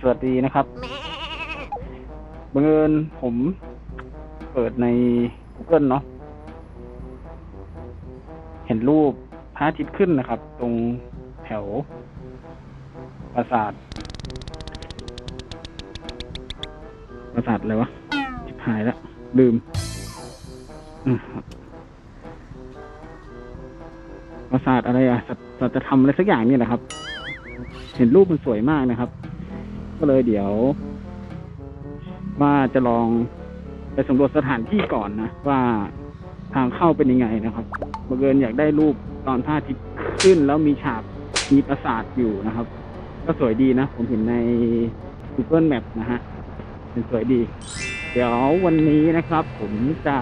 สวัสดีนะครับบังเอิญผมเปิดใน Google เนาะเห็นรูปพระอาทิตย์ขึ้นนะครับ ตรงแถวปราสาทปราสาทอะไรวะชิบหายแล้วลืมปราสาทอะไรอะสัจธรรมอะไรสักอย่างนี่ยนะครับ เห็นรูปมันสวยมากนะครับ ก็เลยเดี๋ยว ว่าจะลองไปสำรวจสถานที่ก่อนนะว่าทางเข้าเป็นยังไงนะครับบังเอิญอยากได้รูปตอนพระอาทิตย์ขึ้นแล้วมีฉากมีปราสาทอยู่นะครับ ก็สวยดีนะ ผมเห็นใน Google Map นะฮะเป็นสวยดี เดี๋ยววันนี้นะครับ ผมจะ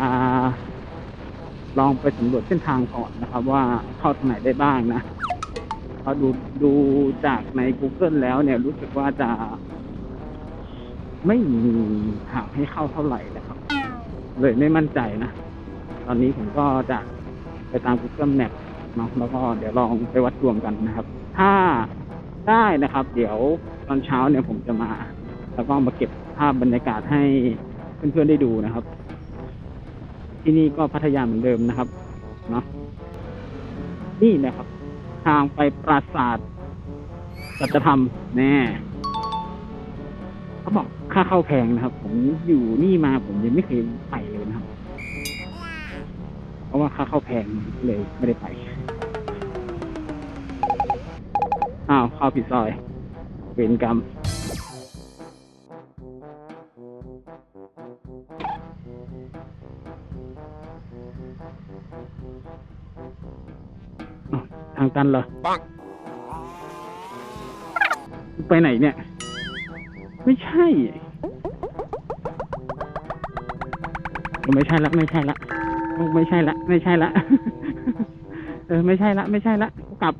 ลองไปสำรวจเส้นทางก่อนนะครับ ว่าเข้าทางไหนได้บ้างนะ เพราดูดูจากใน Google แล้วเนี่ยรู้สึกว่าจะไม่มีทางให้เข้าเท่าไหร่นะครับ เลยไม่มั่นใจนะ ตอนนี้ผมก็จะไปตาม Google Map เนาะแล้วก็เดี๋ยวลองไปวัดดวงกันนะครับ ถ้าได้นะครับ เดี๋ยวตอนเช้าเนี่ยผมจะมา แล้วก็มาเก็บภาพบรรยากาศให้เพื่อนๆได้ดูนะครับ ที่นี่ก็พัทยาเหมือนเดิมนะครับเนาะนี่นะครับ ทางไปปราสาทสัจธรรมแน่เขาบอกค่าเข้าแพงนะครับ ผมอยู่นี่มาผมยังไม่เคยไปเลยนะครับ เพราะว่าค่าเข้าแพงเลยไม่ได้ไปอ้าวเข้าผิดซอยเวรกรรม ทางตันเหรอปังไปไหนเนี่ย ไม่ใช่ไม่ใช่ละไม่ใช่ละไม่ใช่ละไม่ใช่ละเออไม่ใช่ละไม่ใช่ละกลับ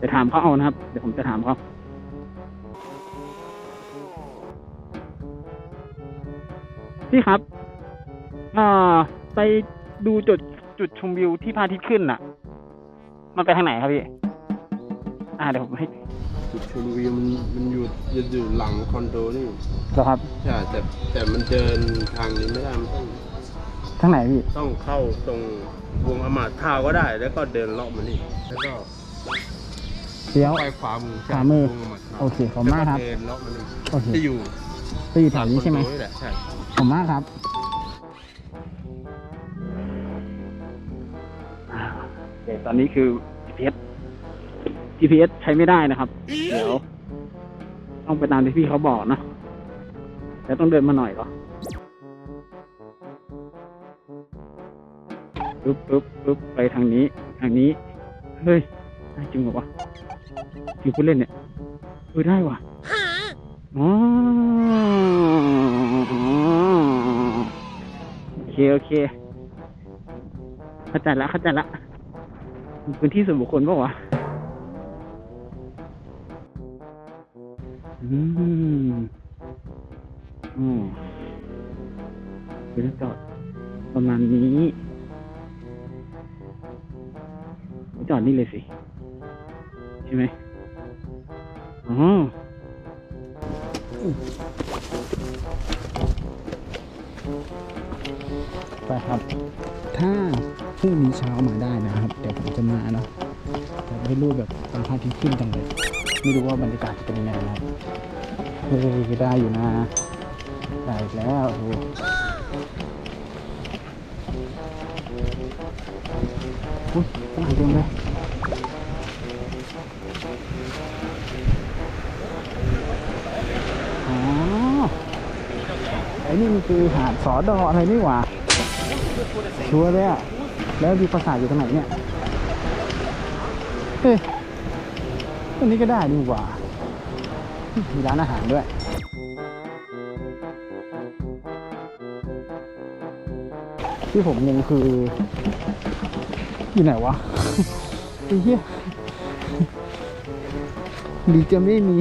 จะถามเขาเอานะครับ เดี๋ยวผมจะถามเขาพี่ครับเอ่อไปดูจุด จุดชมวิวที่พระอาทิตย์ขึ้นน่ะ มันไปทางไหนครับพี่ อ่าเดี๋ยวผมให้จุดชมวิวมันมันอยู่อยู่อยู่หลังคอนโดนี่เหรอครับ ใช่แต่แต่มันเดินทางนี้ไม่ได้มันต้องทางไหนพี่ ต้องเข้าตรงวงอมาตย์ทาวน์ก็ได้ แล้วก็เดินเลาะมานี่แล้วก็เดี๋ยว ไปขวามือใช่ขวามือวงอมาตย์ทาวน์โอเคขอบคุณมากครับแล้วเดินเลาะมานี่โอเค จะอยู่จะอยู่แถวนี้ใช่ไหมลังคอนโดนี่แหละใช่ขอบคุณมากครับ ตอนนี้คือ GPS GPS ใช้ไม่ได้นะครับ เดี๋ยว ต้องไปตามที่พี่เขาบอกนะแล้วต้องเดินมาหน่อยเหรอปึ๊บปึ๊บปึ๊บไปทางนี้ ทางนี้ เฮ้ยได้จริงเหรอวะจริงพูดเล่นเนี่ยเออได้ว่ะอ๋อโอเค โอเค เข้าใจละเข้าใจละ พื้นที่ส่วนบุคคลปล่าวะอืมอ๋อเดี๋ยวจอดประมาณนี้จอดนี่เลยสิ ใช่ไหมอ๋อ ไปครับ ถ้าพรุ่งนี้เช้ามาได้นะครับ เดี๋ยวผมจะมาเนาะเดี๋ยวให้รูปแบบตอนพระอาทิตย์ขึ้นจังเลย ไม่รู้ว่าบรรยากาศจะเป็นยังไงนะครับเฮ้ยได้อยู่นะ ได้อีกแล้วโอ้โหอุ้ยฝรั่งเต็มเลย ไอ้นี่มันคือหาดสอดออะไรนี่หว่าชัวร์เลยอะแล้วมีปราสาอยู่ตรงไหนเนี่ยเฮ้ยตรงนี้ก็ได้ดีกว่ามีร้านอาหารด้วยที่ผมงงคืออยู่ไหนวะไอ้เหี้ยดีจะไม่มี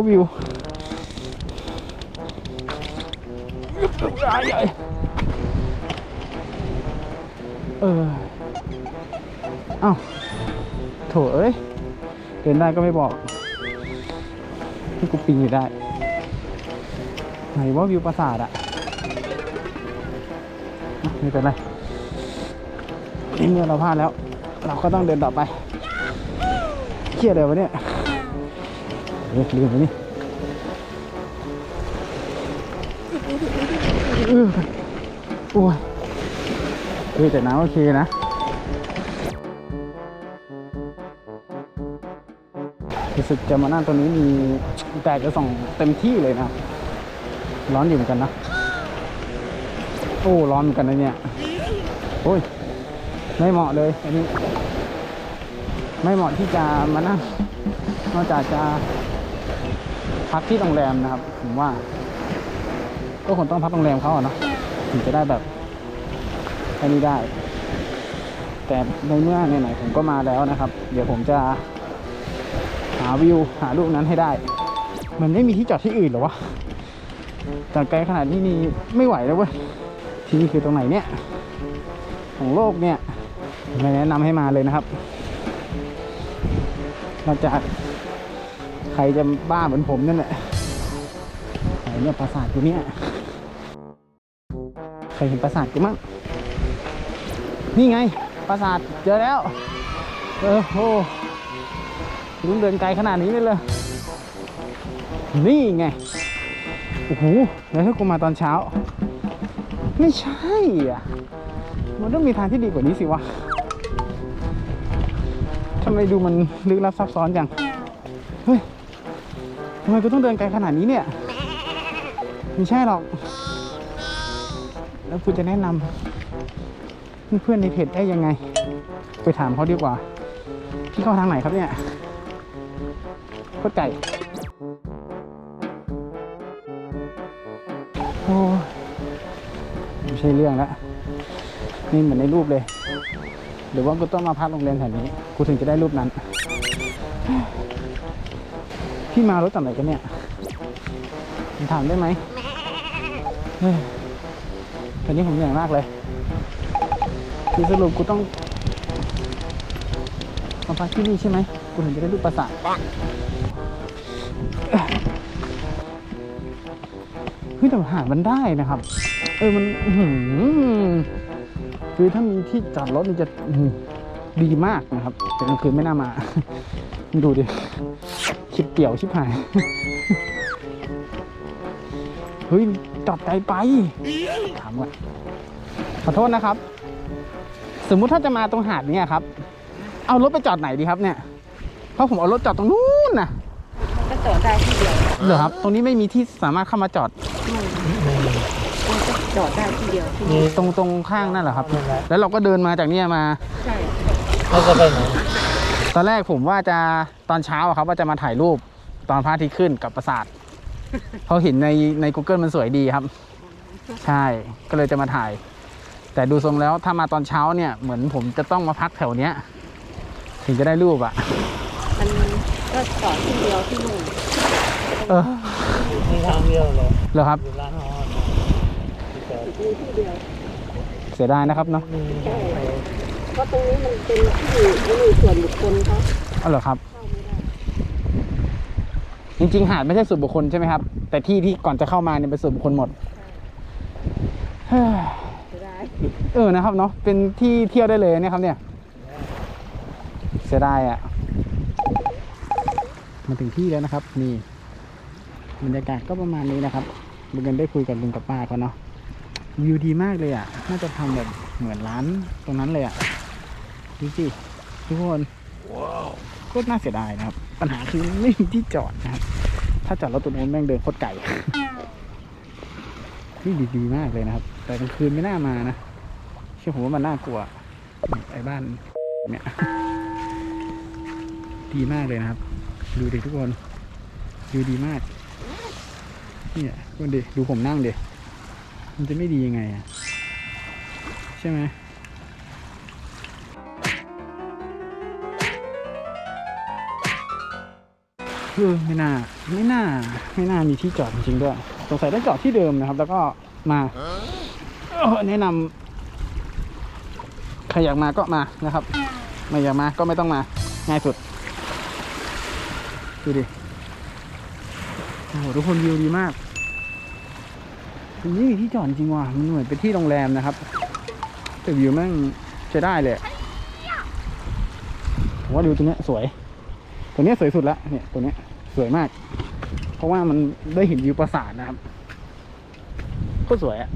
ว่าวิวเออเอ้าโถเอ้ย เดินได้ก็ไม่บอกที่กูปีนอยู่ได้ ไหนว่าวิวปราสาทอะไม่เป็นไรในเมื่อเราพลาดแล้ว เราก็ต้องเดินต่อไป เครียดเลยวะเนี่ยเฮ้ย ลืมไปนี่เออโอ้ยเฮ้ยแต่น้ำโอเคนะรู้สึกจะมานั่งตรงนี้มีแดดจะส่องเต็มที่เลยนะ ร้อนอยู่เหมือนกันนะ โอ้ร้อนเหมือนกันนะเนี่ย โอ้ย ไม่เหมาะเลยอันนี้ ไม่เหมาะที่จะมานั่งนอกจากจะ พักที่โรงแรมนะครับผมว่าก็คงต้องพักโรงแรมเขาอะเนาะถึงจะได้แบบอันนี้ได้ แต่ในเมื่อไหนๆผมก็มาแล้วนะครับ เดี๋ยวผมจะหาวิวหาลูกนั้นให้ได้ มันไม่มีที่จอดที่อื่นหรอวะจอดไกลขนาดนี้นี่ไม่ไหวแล้วเว้ยที่นี่คือตรงไหนเนี่ย ของโลกเนี่ยไม่แนะนำให้มาเลยนะครับนอกจาก รจะบ้าเหมือนผมนั่นแหละไหนเนี่ยปราสาทอยู่เนี่ยใครเห็นปราสาทกูมั้งนี่ไงปราสาทเจอแล้ว เออโอ้ลุงเดินไกลขนาดนี้เลยเลยนี่ไงโอ้โหแล้วถ้ากูมาตอนเช้า ไม่ใช่อะมันต้องมีทางที่ดีกว่านี้สิวะทำไมดูมันลึกลับซับซ้อนจัง เฮ้ย ทำไมกูต้องเดินไกลขนาดนี้เนี่ย ไม่ใช่หรอก แล้วกูจะแนะนำเพื่อนๆในเพจได้ยังไง ไปถามเขาดีกว่า พี่เข้าทางไหนครับเนี่ยโคตรไก่โอ้ไม่ใช่เรื่องล้วนี่เหมือนในรูปเลย หรือว่ากูต้องมาพักโรงแรมแถวนี้ กูถึงจะได้รูปนั้น พี่มารถจากไหนกันเนี่ยผมถามได้ไหมเฮ้ยตอนนี้ผมเหนื่อยมากเลยคือสรุปกูต้องมาพักที่นี่ใช่ไหมกูถึงจะได้รูปปราสาทเฮ้ยแต่หามันได้นะครับ เออมันหืคือถ้ามีที่จอดรถมันจะดีมากนะครับ แต่กลางคืนไม่น่ามา ดูดิ คิดเกี่ยวชิบหาย เฮ้ยจอดไกลไป ถามก่อนขอโทษนะครับ สมมุติถ้าจะมาตรงหาดเนี้ยครับ เอารถไปจอดไหนดีครับเนี่ย เพราะผมเอารถจอดตรงนู้นนะก็จอดได้ที่เดียวเหรอครับ ตรงนี้ไม่มีที่สามารถเข้ามาจอดมันก็จอดได้ที่เดียวที่นี่ตรงตรงข้างนั่นเหรอครับ แล้วเราก็เดินมาจากเนี่ยมา ใช่ตอนแรกผมว่าจะตอนเช้าอะครับ ว่าจะมาถ่ายรูป ตอนพระอาทิตย์ขึ้นกับปราสาทเพราะเห็นในใน Google มันสวยดีครับ ใช่ก็เลยจะมาถ่าย แต่ดูทรงแล้วถ้ามาตอนเช้าเนี่ยเหมือนผมจะต้องมาพักแถวเนี้ย ถึงจะได้รูปอะมันก็จอดที่เดียวที่นู่นเออมีทางเดียวเหรอเหรอครับอยู่ร้านอาหารมีที่เดียวเสียดายนะครับเนาะใช่เพราะตรงนี้มันเป็นที่ไม่มีส่วนบุคคลเขาเอาเหรอครับเข้าไม่ได้ จริงๆ หาดไม่ใช่ส่วนบุคคลใช่ไหมครับ แต่ที่ที่ก่อนจะเข้ามาเนี่ยเป็นส่วนบุคคลหมดเออนะครับเนาะเป็นที่เที่ยวได้เลยเนี่ยครับเนี่ยเสียดายอะ่ะมาถึงที่แล้วนะครับ นี่บรรยากาศก็ประมาณนี้นะครับบุญกันได้คุยกับลุงกับป้าเขาเนาะวิวดีมากเลยอะ่ะ น่าจะทำแบบเหมือนร้านตรงนั้นเลยอะ่ะดูสิทุกคนโคตรน่าเสียดายนะครับ ปัญหาคือไม่มีที่จอดนะครับ ถ้าจอดรถตรงนู้นแม่งเดินโคตรไก่นี่ดีดีมากเลยนะครับ แต่กลางคืนไม่น่ามานะเชื่อผมว่ามันน่ากลัวไอ้บ้านเนี่ยดีมากเลยนะครับ ดูดิทุกคน ดูดีมาก เนี่ยดูดิดูผมนั่งดิมันจะไม่ดียังไงอะ ใช่ไหม ออไม่น่า ไม่น่า ไม่น่ามีที่จอดจริงๆด้วย สงสัยต้องจอดที่เดิมนะครับ แล้วก็มาเออแนะนำใครอยากมาก็มานะครับ ไม่อยากมาก็ไม่ต้องมา ง่ายสุด ดูดิ โอ้โหทุกคนวิวดีมากตรงนี้มีที่จอดจริงว่ะ มันเหมือนเป็นที่โรงแรมนะครับ แต่วิวแม่งใช้ได้เลยผมว่าวิวตรงเนี้ยสวยตรงเนี้ยสวยสุดละเนี่ยตรงเนี้ย สวยมาก เพราะว่ามันได้เห็นวิวปราสาทนะครับโคตรสวยอะ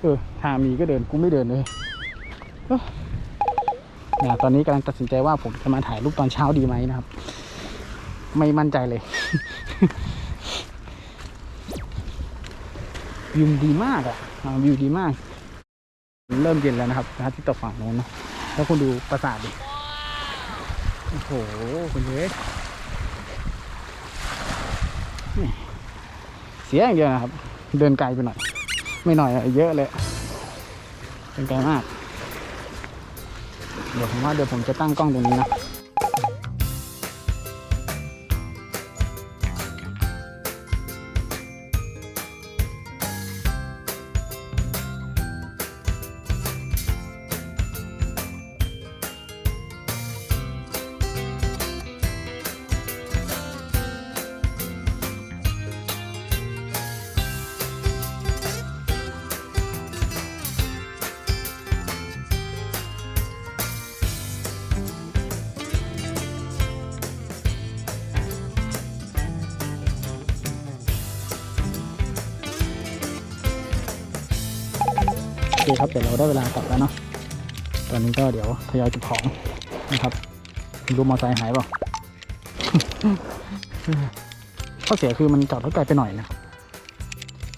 เออทางมีก็เดินกูไม่เดินเลยเนี่ยตอนนี้กำลังตัดสินใจว่าผมจะมาถ่ายรูปตอนเช้าดีไหมนะครับ ไม่มั่นใจเลยวิวดีมากอะอ่าวิวดีมาก เริ่มเย็นแล้วนะครับพระอาทิตย์ตกฝั่งโน้นนะแล้วคุณดูปราสาทดิ โอ้โหคุณเล็กเสียอย่างเดียวนะครับ เดินไกลไปหน่อย ไม่หน่อยอะเยอะเลย เดินไกลมาก เดี๋ยวผมว่าเดี๋ยวผมจะตั้งกล้องตรงนี้นะ เคครับเดี๋ยวเราได้เวลากลับแล้วเนาะตอนนี้ก็เดี๋ยวทยอยเก็บของนะครับดูมอไซค์หายเปล่าข้อเสียคือมันจอดรถไกลไปหน่อยนะ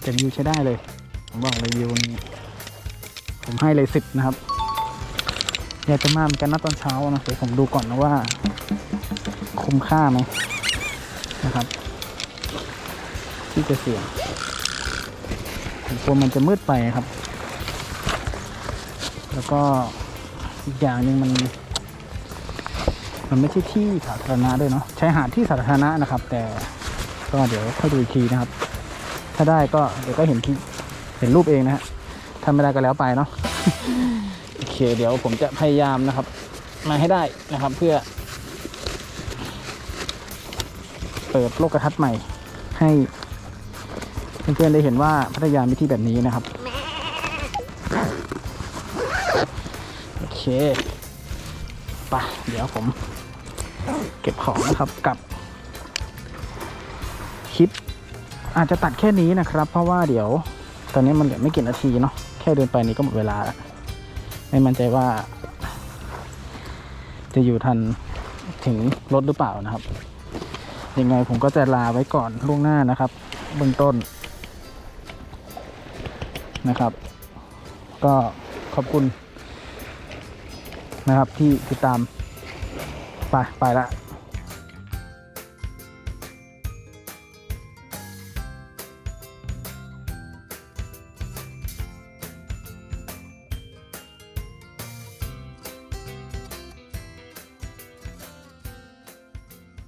แต่วิวใช้ได้เลย ผมบอกเลยวิวนี้ผมให้เลยสิบนะครับ อยากจะมาเหมือนกันนะตอนเช้านะเดี๋ยวผมดูก่อนนะว่า คุ้มค่าไหมนะครับ ที่จะเสี่ยงผมกลัวมันจะมืดไปครับ แล้วก็อีกอย่างหนึ่งมันมันไม่ใช่ที่สาธารณะด้วยเนาะใช้หาดที่สาธารณะนะครับ แต่ก็เดี๋ยวค่อยดูอีกทีนะครับ ถ้าได้ก็เดี๋ยวก็เห็นที่เห็นรูปเองนะฮะถ้าไม่ได้ก็แล้วไปเนาะโอเค เดี๋ยวผมจะพยายามนะครับ มาให้ได้นะครับเพื่อ เปิดโลกทัศน์ใหม่ให้เพื่อนๆได้เห็นว่าพัทยามีที่แบบนี้นะครับ โอเคไปะเดี๋ยวผมเก็บของนะครับกับคลิป อาจจะตัดแค่นี้นะครับ เพราะว่าเดี๋ยวตอนนี้มันเหลือไม่กี่นาทีเนาะแค่เดินไปนี้ก็หมดเวลาแล้วไม่มั่นใจว่า จะอยู่ทันถึงรถหรือเปล่านะครับ ยังไงผมก็จะลาไว้ก่อนล่วงหน้านะครับเบื้องต้นนะครับ ก็ขอบคุณ นะครับที่ติดตาม ไป ไปละ